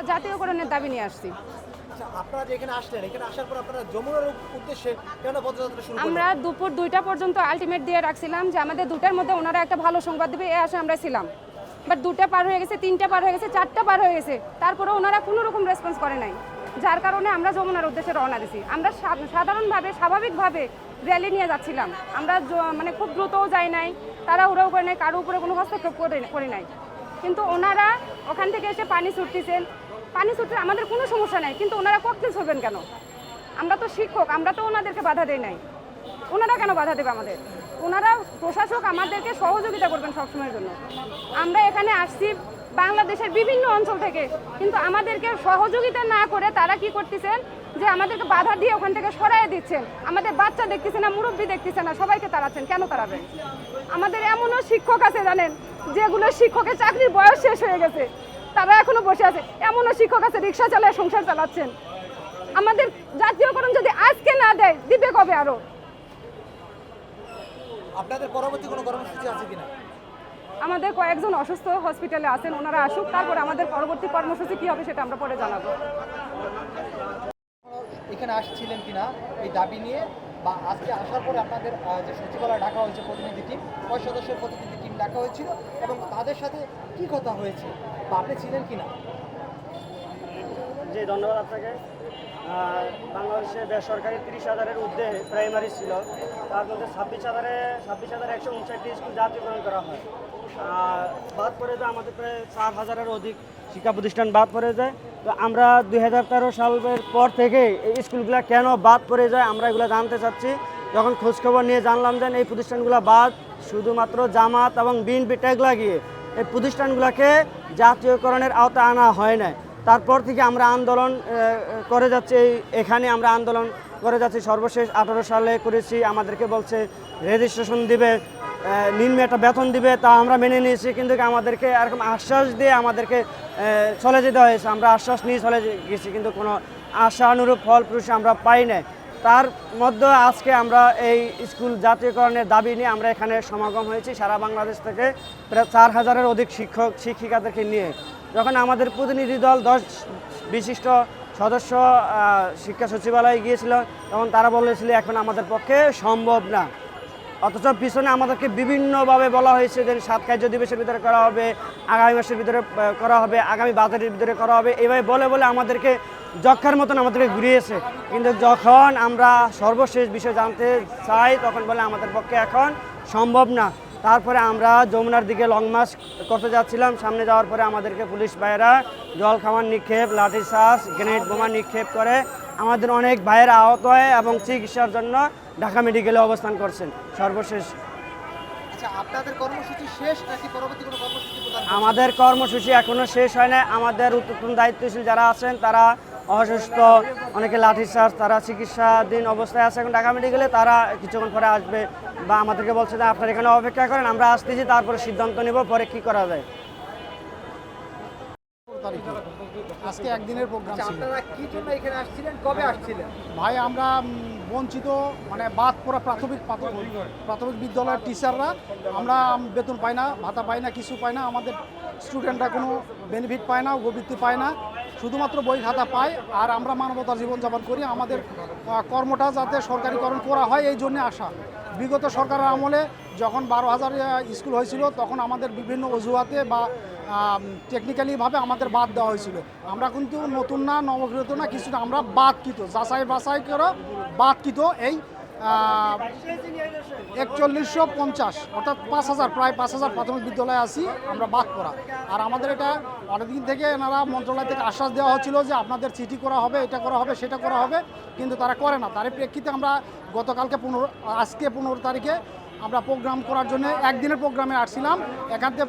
আমরা জাতীয়করণের দাবি নিয়ে আসছি। আচ্ছা আপনারা যে এখানে আসলেন এখানে আসার পর আপনারা যমুনার উদ্দেশ্যে কেন পদযাত্রা শুরু আমরা দুপুর দুইটা পর্যন্ত আলটিমেট দিয়ে রাখছিলাম যে আমাদের দুটার মধ্যে ওনারা একটা ভালো সংবাদ দেবে এ আসে আমরা ছিলাম। বাট দুটা পার হয়ে গেছে তিনটা পার হয়ে গেছে চারটা পার হয়ে গেছে। তারপরে ওনারা কোনো রকম রেসপন্স করে নাই। যার কারণে আমরা যমুনার উদ্দেশ্যে রওনা দিছি। আমরা সাধারণভাবে স্বাভাবিকভাবে র্যালি নিয়ে যাচ্ছিলাম। আমরা মানে খুব দ্রুতও যাই নাই তারা উড়াও করে নাই কারও উপরে কোনো হস্তক্ষেপ করে করে নাই। কিন্তু ওনারা ওখান থেকে এসে পানি ছুটতেছেন পানি ছুটতে আমাদের কোনো সমস্যা নাই, কিন্তু ওনারা ককটেল ছড়বেন কেন? আমরা তো শিক্ষক, আমরা তো ওনাদেরকে বাধা দেই নাই। ওনারা কেন বাধা দেবে আমাদের? ওনারা প্রশাসক আমাদেরকে সহযোগিতা করবেন সবসময়ের জন্য। আমরা এখানে আসছি বাংলাদেশের বিভিন্ন অঞ্চল থেকে, কিন্তু আমাদেরকে সহযোগিতা না করে তারা কি করতেছেন? যে আমাদেরকে বাধা দিয়ে ওখান থেকে সরাই দিচ্ছেন। আমাদের বাচ্চা দেখতেছে না, মুরব্বী দেখতেছে না, সবাইকে তাড়াচ্ছেন, কেন তাড়াবেন? আমাদের এমনও শিক্ষক আছে, জানেন, যেগুলো শিক্ষকের চাকরির বয়স শেষ হয়ে গেছে। তারা এখনও বসে আছে। এমনও শিক্ষক আছে রিক্সা চালায় সংসার চালাচ্ছেন। আমাদের জাতীয়করণ যদি আজকে না দেয় দিবে কবে আরও? আপনাদের পরবর্তী কোনো কর্মসূচি আছে কিনা? আমাদের কয়েকজন অসুস্থ হসপিটালে আছেন ওনারা আসুক তারপরে আমাদের পরবর্তী কর্মসূচি কি হবে সেটা আমরা পরে জানাব। এখানে আসছিলেন কিনা এই দাবি নিয়ে বা আজকে আসার পরে আপনাদের যে সচিবালয় ডাকা হয়েছে প্রতিনিধি টিম কয় সদস্যের প্রতিনিধি টিম ডাকা হয়েছিল এবং তাদের সাথে কি কথা হয়েছে? বা আপনি ছিলেন কিনা? জি, ধন্যবাদ আপনাকে। বাংলাদেশে বেসরকারি তিরিশ হাজারের ঊর্ধ্বে প্রাইমারি ছিল। তার মধ্যে ছাব্বিশ হাজারে, ছাব্বিশ হাজার একশো উনষাটটি স্কুল জাতীয়করণ করা হয়। বাদ পড়ে যায় আমাদের প্রায় চার হাজারের অধিক শিক্ষা প্রতিষ্ঠান বাদ পড়ে যায়। তো আমরা দুই হাজার তেরো সালের পর থেকে এই স্কুলগুলো কেন বাদ পড়ে যায় আমরা এগুলো জানতে চাচ্ছি। যখন খোঁজখবর নিয়ে জানলাম যে এই প্রতিষ্ঠানগুলো বাদ, শুধুমাত্র জামাত এবং বিএনপি ট্যাগ লাগিয়ে এই প্রতিষ্ঠানগুলোকে জাতীয়করণের আওতায় আনা হয় না তারপর থেকে আমরা আন্দোলন করে যাচ্ছি, এই এখানে আমরা আন্দোলন করে যাচ্ছি। সর্বশেষ আঠারো সালে করেছি, আমাদেরকে বলছে, রেজিস্ট্রেশন দিবে নিম্ন একটা বেতন দিবে, তা আমরা মেনে নিয়েছি, কিন্তু আমাদেরকে এরকম আশ্বাস দিয়ে আমাদেরকে চলে যেতে হয়েছে। আমরা আশ্বাস নিয়ে চলে গেছি, কিন্তু কোনো আশানুরূপ ফল প্রুষ আমরা পাই না তার মধ্যে আজকে আমরা এই স্কুল জাতীয়করণের দাবি নিয়ে আমরা এখানে সমাগম হয়েছি। সারা বাংলাদেশ থেকে প্রায় চার হাজারের অধিক শিক্ষক, শিক্ষিকাদেরকে নিয়ে। যখন আমাদের প্রতিনিধি দল দশ বিশিষ্ট সদস্য শিক্ষা সচিবালয়ে গিয়েছিল, তখন তারা বলেছিল, এখন আমাদের পক্ষে সম্ভব না। অথচ পিছনে আমাদেরকে বিভিন্নভাবে বলা হয়েছে যে সাত কার্য দিবসের ভিতরে করা হবে, আগামী মাসের ভিতরে করা হবে, আগামী বাজারের ভিতরে করা হবে এভাবে বলে বলে আমাদেরকে যক্ষার মতন আমাদেরকে ঘুরিয়েছে। কিন্তু যখন আমরা সর্বশেষ বিষয় জানতে চাই, তখন বলে আমাদের পক্ষে এখন সম্ভব না। তারপরে আমরা যমুনার দিকে লং মার্চ করতে যাচ্ছিলাম। সামনে যাওয়ার পরে আমাদেরকে পুলিশ ভাইয়েরা জল খাওয়ার নিক্ষেপ, লাঠি শ্বাস গ্রেনেড বোমা নিক্ষেপ করে আমাদের অনেক ভাইয়েরা আহত হয় এবং চিকিৎসার জন্য ঢাকা মেডিকেলে অবস্থান করছেন সর্বশেষ। আচ্ছা আপনাদের কর্মসূচি শেষ নাকি পরবর্তী কোনো কর্মসূচি আমাদের কর্মসূচি এখনও শেষ হয় না। আমাদের উত্তরতন দায়িত্বশীল যারা আছেন তারা অসুস্থ অনেকে লাঠিচার্জ তারা চিকিৎসাধীন অবস্থায় আছে এখন ঢাকা মেডিকেলে তারা কিছুক্ষণ পরে আসবে বা আমাদেরকে বলছে যে আপনারা এখানে অপেক্ষা করেন আমরা আসতেছি তারপরে সিদ্ধান্ত নেব পরে কি করা যায়। তারিখে। আজকে একদিনের প্রোগ্রাম আচ্ছা ছিল। আপনারা কি জন্য এখানে আসছিলেন? কবে আসছিলেন? ভাই আমরা বঞ্চিত মানে বাদ পড়া প্রাথমিক প্রাথমিক প্রাথমিক বিদ্যালয়ের টিচাররা আমরা বেতন পাই না ভাতা পাই না কিছু পাই না আমাদের স্টুডেন্টরা কোনো বেনিফিট পায় না উপবৃত্তি পায় না শুধুমাত্র বই খাতা পায় আর আমরা মানবতার জীবনযাপন করি আমাদের কর্মটা যাতে সরকারিকরণ করা হয় এই জন্য আসা। বিগত সরকারের আমলে যখন বারো হাজার স্কুল হয়েছিল তখন আমাদের বিভিন্ন অজুহাতে বা টেকনিক্যালিভাবে আমাদের বাদ দেওয়া হয়েছিল। আমরা কিন্তু নতুন না, নবগৃহীত না কিছু না আমরা বাদকৃত। যাচাই বাছাই করে বাদকৃত এই একচল্লিশশো পঞ্চাশ, অর্থাৎ পাঁচ হাজার, প্রায় পাঁচ হাজার প্রাথমিক বিদ্যালয়ে আসি আমরা বাদ করা আর আমাদের এটা অনেকদিন থেকে এনারা মন্ত্রণালয় থেকে আশ্বাস দেওয়া হচ্ছিল যে আপনাদের চিঠি করা হবে, এটা করা হবে, সেটা করা হবে, কিন্তু তারা করে না। তার প্রেক্ষিতে আমরা গতকালকে পনেরো, আজকে পনেরো তারিখে আমরা প্রোগ্রাম করার জন্য একদিনের প্রোগ্রামে আসছিলাম। এখান থেকে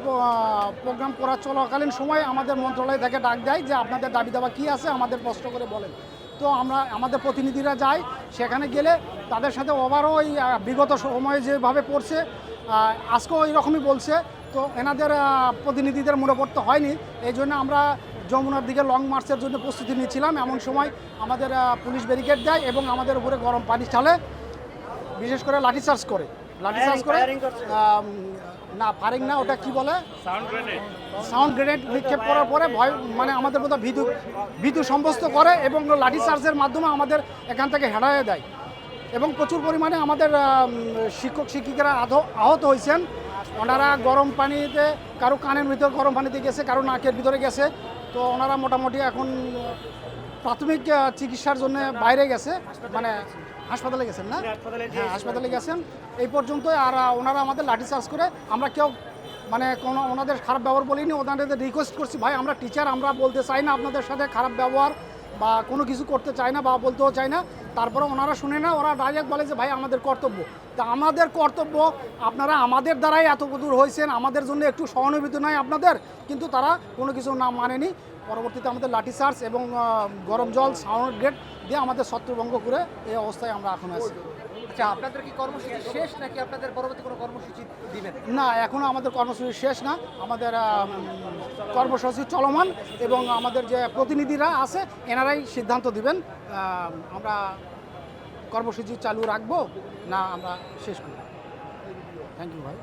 প্রোগ্রাম করার চলাকালীন সময় আমাদের মন্ত্রণালয় থেকে ডাক দেয় যে আপনাদের দাবি দাবা কী আছে, আমাদের প্রশ্ন করে বলেন। তো আমরা, আমাদের প্রতিনিধিরা যাই সেখানে গেলে তাদের সাথে ওভারও ওই বিগত সময়ে যেভাবে পড়ছে আজকেও রকমই বলছে। তো এনাদের প্রতিনিধিদের মনে পড়তে হয়নি, এই জন্য আমরা যমুনার দিকে লং মার্চের জন্য প্রস্তুতি নিচ্ছিলাম। এমন সময় আমাদের পুলিশ ব্যারিকেড দেয় এবং আমাদের উপরে গরম পানি ঢালে বিশেষ করে লাঠিচার্জ করে। করে Firing করছে। আম, না ফারিং না ওটা কি বলে? সাউন্ড গ্রেনেড নিক্ষেপ করার পরে ভয় মানে আমাদের মধ্যে ভীতু ভীতু সম্বস্ত করে এবং লাঠি চার্জের মাধ্যমে আমাদের এখান থেকে হেঁড়াইয়ে দেয়। এবং প্রচুর পরিমাণে আমাদের শিক্ষক শিক্ষিকারা আধ- আহত হয়েছেন। ওনারা গরম পানিতে কারও কানের ভিতর গরম পানিতে গেছে কারও নাকের ভিতরে গেছে। তো ওনারা মোটামুটি এখন প্রাথমিক চিকিৎসার জন্য বাইরে গেছে মানে হাসপাতালে গেছেন না? হ্যাঁ হাসপাতালে গেছেন। এই পর্যন্ত আর ওনারা আমাদের লাঠি চার্জ করে আমরা কেউ মানে কোনো ওনাদের খারাপ ব্যবহার বলিনি ওনাদের রিকোয়েস্ট করছি ভাই আমরা টিচার আমরা বলতে চাই না আপনাদের সাথে খারাপ ব্যবহার বা কোনো কিছু করতে চায় না বা বলতেও চাই না। তারপরে ওনারা শুনে না ওরা ডাইরেক্ট বলে যে ভাই আমাদের কর্তব্য। তা আমাদের কর্তব্য আপনারা আমাদের দ্বারাই এত দূর হয়েছেন আমাদের জন্য একটু সহানুভূতি নয় আপনাদের কিন্তু তারা কোনো কিছু না মানেনি। পরবর্তীতে আমাদের লাঠি চার্জ এবং গরম জল সাউন্ড গ্রেড দিয়ে আমাদের ছত্রভঙ্গ করে এই অবস্থায় আমরা এখন আছি। আচ্ছা আপনাদের কি কর্মসূচি শেষ নাকি আপনাদের পরবর্তী কোনো কর্মসূচি দিবেন? না এখনও আমাদের কর্মসূচি শেষ না। আমাদের কর্মসূচি চলমান এবং আমাদের যে প্রতিনিধিরা আছে এনারাই সিদ্ধান্ত দিবেন আমরা কর্মসূচি চালু রাখব না আমরা শেষ করব। থ্যাংক ইউ ভাই।